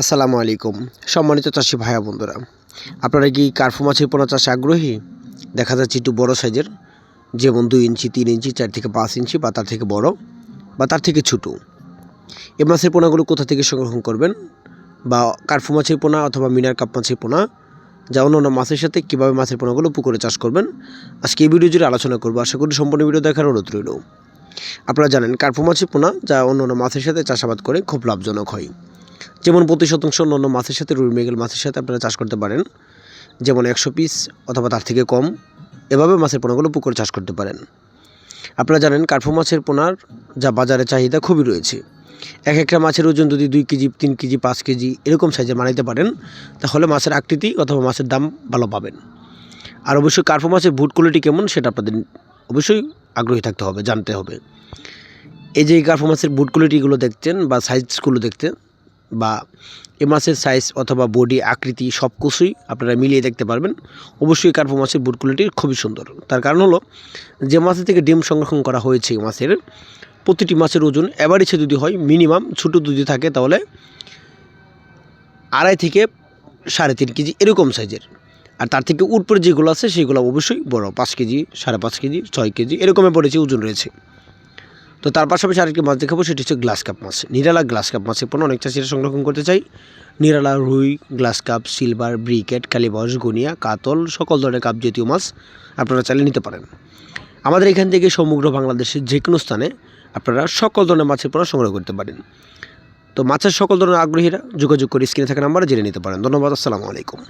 আসসালামু আলাইকুম। সম্মানিত চাষি ভাইয়া বন্ধুরা, আপনারা কি কার্ফু মাছের পোনা চাষে আগ্রহী? দেখা যাচ্ছে একটু বড় সাইজের, যেমন দুই ইঞ্চি, তিন ইঞ্চি, চার থেকে পাঁচ ইঞ্চি বা তার থেকে বড় বা তার থেকে ছোটো। এ মাছের পোনাগুলো কোথা থেকে সংগ্রহ করবেন? বা কার্ফু মাছের পোনা অথবা মিনার কাপ মাছের পোনা যা অন্য মাছের সাথে কীভাবে মাছের পোনাগুলো পুকুরে চাষ করবেন? আজকে এই ভিডিও জুড়ে আলোচনা করব। আশা করি সম্পূর্ণ ভিডিও দেখার অনুরোধ রইল। আপনারা জানেন, কার্ফু মাছের পোনা যা অন্য মাছের সাথে চাষাবাদ করে খুব লাভজনক হয়। যেমন প্রতি শতাংশ অন্য মাছের সাথে রুই মৃগেল মাছের সাথে আপনারা চাষ করতে পারেন। যেমন একশো পিস অথবা তার থেকে কম এভাবে মাছের পোনাগুলো পুকুরে চাষ করতে পারেন। আপনারা জানেন কার্ফু মাছের পোনার যা বাজারে চাহিদা খুবই রয়েছে। এক একটা মাছের ওজন যদি দুই কেজি, তিন কেজি, পাঁচ কেজি এরকম সাইজে বানাইতে পারেন, তাহলে মাছের আকৃতি অথবা মাছের দাম ভালো পাবেন। আর অবশ্যই কার্ফু মাছের ভুট কোয়ালিটি কেমন সেটা আপনাদের অবশ্যই আগ্রহী থাকতে হবে, জানতে হবে। এই যে কার্ফু মাছের বুট কোয়ালিটিগুলো দেখছেন বা সাইজগুলো দেখতে বা মাছের সাইজ অথবা বডি আকৃতি সব কিছুই আপনারা মিলিয়ে দেখতে পারবেন। অবশ্যই কার্পো মাছের বুট কোয়ালিটি খুবই সুন্দর। তার কারণ হলো, যে মাছের থেকে ডিম সংরক্ষণ করা হয়েছে মাছের প্রতিটি মাছের ওজন অ্যাভারেজে যদি হয় মিনিমাম ছোটো যদি থাকে তাহলে আড়াই থেকে সাড়ে তিন কেজি এরকম সাইজের আর তার থেকে উপরে যেগুলো আছে, সেগুলো অবশ্যই বড়, পাঁচ কেজি, সাড়ে পাঁচ কেজি, ছয় কেজি এরকমের পড়েছে, ওজন রয়েছে। তো তার পাশাপাশি আরেকটি মাছ দেখাবো, সেটি হচ্ছে গ্লাস কাপ মাছ। নিরালা গ্লাস কাপ মাছের পণ্য অনেক চাষিরা সংরক্ষণ করতে চাই। নিরালা, রুই, গ্লাস কাপ, সিলভার, ব্রিকেট, কালিবাস, গুনিয়া, কাতল, সকল ধরনের কাপ জাতীয় মাছ আপনারা চালিয়ে নিতে পারেন। আমাদের এখান থেকে সমগ্র বাংলাদেশের যে কোনো স্থানে আপনারা সকল ধরনের মাছের পণ্য সংগ্রহ করতে পারেন। তো মাছের সকল ধরনের আগ্রহীরা যোগাযোগ করে স্ক্রিনে থাকা নাম্বারে জেনে নিতে পারেন। ধন্যবাদ, আসসালামু আলাইকুম।